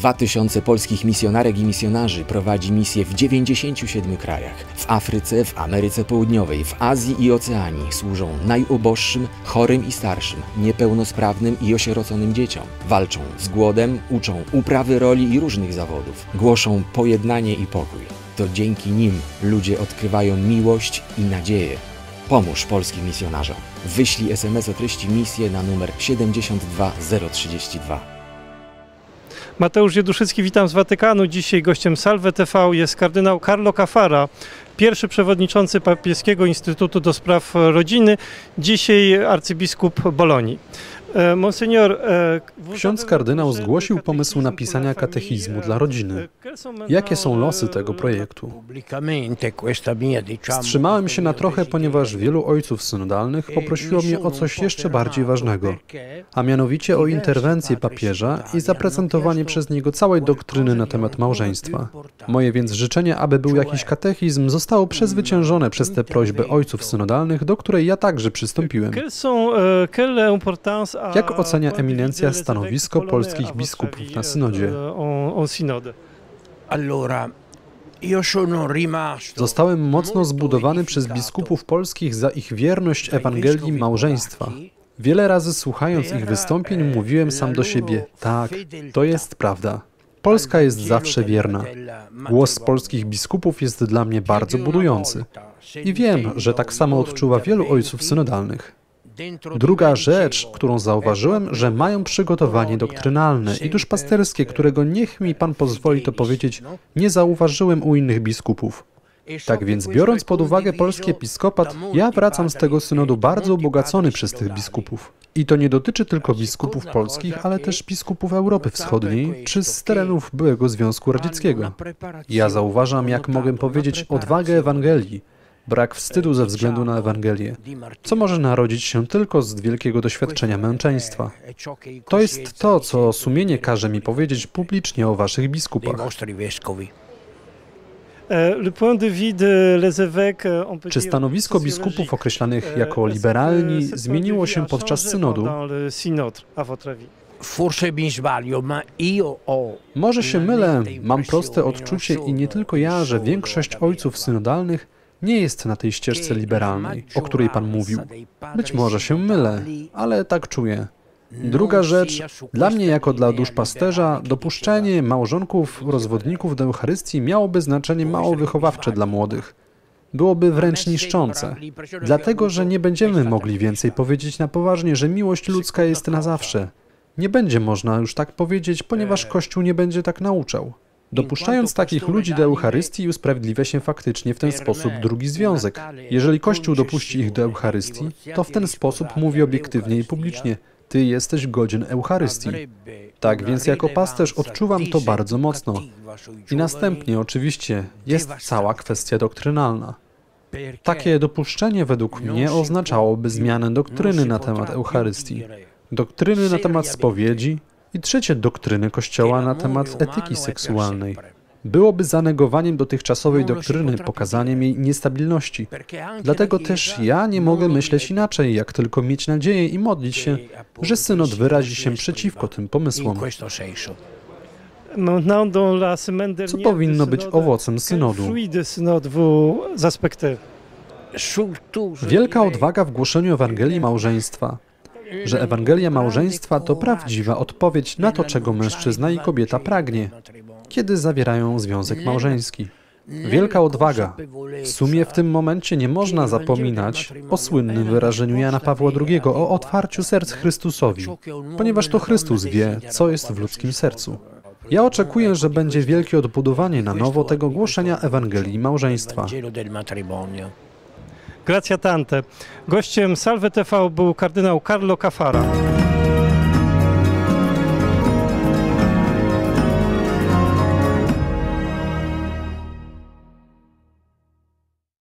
2000 polskich misjonarek i misjonarzy prowadzi misje w 97 krajach. W Afryce, w Ameryce Południowej, w Azji i Oceanii służą najuboższym, chorym i starszym, niepełnosprawnym i osieroconym dzieciom. Walczą z głodem, uczą uprawy roli i różnych zawodów. Głoszą pojednanie i pokój. To dzięki nim ludzie odkrywają miłość i nadzieję. Pomóż polskim misjonarzom. Wyślij SMS o treści misję na numer 72032. Mateusz Jeduszycki, witam z Watykanu. Dzisiaj gościem Salve TV jest kardynał Carlo Cafara, pierwszy przewodniczący Papieskiego Instytutu do Spraw Rodziny, dzisiaj arcybiskup Bolonii. E, Monsignor, e, Ksiądz kardynał zgłosił pomysł napisania katechizmu dla rodziny. Jakie są losy tego projektu? Wstrzymałem się na trochę, ponieważ wielu ojców synodalnych poprosiło mnie o coś jeszcze bardziej ważnego, a mianowicie o interwencję papieża i zaprezentowanie przez niego całej doktryny na temat małżeństwa. Moje więc życzenie, aby był jakiś katechizm, zostało przezwyciężone przez tę prośbę ojców synodalnych, do której ja także przystąpiłem. Jak ocenia eminencja stanowisko polskich biskupów na synodzie? Zostałem mocno zbudowany przez biskupów polskich za ich wierność Ewangelii małżeństwa. Wiele razy słuchając ich wystąpień mówiłem sam do siebie, tak, to jest prawda. Polska jest zawsze wierna. Głos polskich biskupów jest dla mnie bardzo budujący. I wiem, że tak samo odczuwa wielu ojców synodalnych. Druga rzecz, którą zauważyłem, że mają przygotowanie doktrynalne i duszpasterskie, którego niech mi Pan pozwoli to powiedzieć, nie zauważyłem u innych biskupów. Tak więc, biorąc pod uwagę polski episkopat, ja wracam z tego synodu bardzo ubogacony przez tych biskupów. I to nie dotyczy tylko biskupów polskich, ale też biskupów Europy Wschodniej czy z terenów byłego Związku Radzieckiego. Ja zauważam, jak mogę powiedzieć, odwagę Ewangelii, brak wstydu ze względu na Ewangelię, co może narodzić się tylko z wielkiego doświadczenia męczeństwa. To jest to, co sumienie każe mi powiedzieć publicznie o waszych biskupach. Czy stanowisko biskupów określanych jako liberalni zmieniło się podczas synodu? Może się mylę, mam proste odczucie i nie tylko ja, że większość ojców synodalnych nie jest na tej ścieżce liberalnej, o której Pan mówił. Być może się mylę, ale tak czuję. Druga rzecz, dla mnie jako dla duszpasterza, dopuszczenie małżonków, rozwodników do Eucharystii miałoby znaczenie mało wychowawcze dla młodych. Byłoby wręcz niszczące, dlatego że nie będziemy mogli więcej powiedzieć na poważnie, że miłość ludzka jest na zawsze. Nie będzie można już tak powiedzieć, ponieważ Kościół nie będzie tak nauczał. Dopuszczając takich ludzi do Eucharystii usprawiedliwia się faktycznie w ten sposób drugi związek. Jeżeli Kościół dopuści ich do Eucharystii, to w ten sposób mówi obiektywnie i publicznie, Ty jesteś godzien Eucharystii. Tak więc jako pasterz odczuwam to bardzo mocno. I następnie oczywiście jest cała kwestia doktrynalna. Takie dopuszczenie według mnie oznaczałoby zmianę doktryny na temat Eucharystii, doktryny na temat spowiedzi, i trzecie doktryny Kościoła na temat etyki seksualnej. Byłoby zanegowaniem dotychczasowej doktryny, pokazaniem jej niestabilności. Dlatego też ja nie mogę myśleć inaczej, jak tylko mieć nadzieję i modlić się, że synod wyrazi się przeciwko tym pomysłom. Co powinno być owocem synodu? Wielka odwaga w głoszeniu Ewangelii małżeństwa że Ewangelia małżeństwa to prawdziwa odpowiedź na to, czego mężczyzna i kobieta pragnie, kiedy zawierają związek małżeński. Wielka odwaga. W sumie w tym momencie nie można zapominać o słynnym wyrażeniu Jana Pawła II o otwarciu serc Chrystusowi, ponieważ to Chrystus wie, co jest w ludzkim sercu. Ja oczekuję, że będzie wielkie odbudowanie na nowo tego głoszenia Ewangelii małżeństwa. Gracja Tante. Gościem Salve TV był kardynał Carlo Cafara.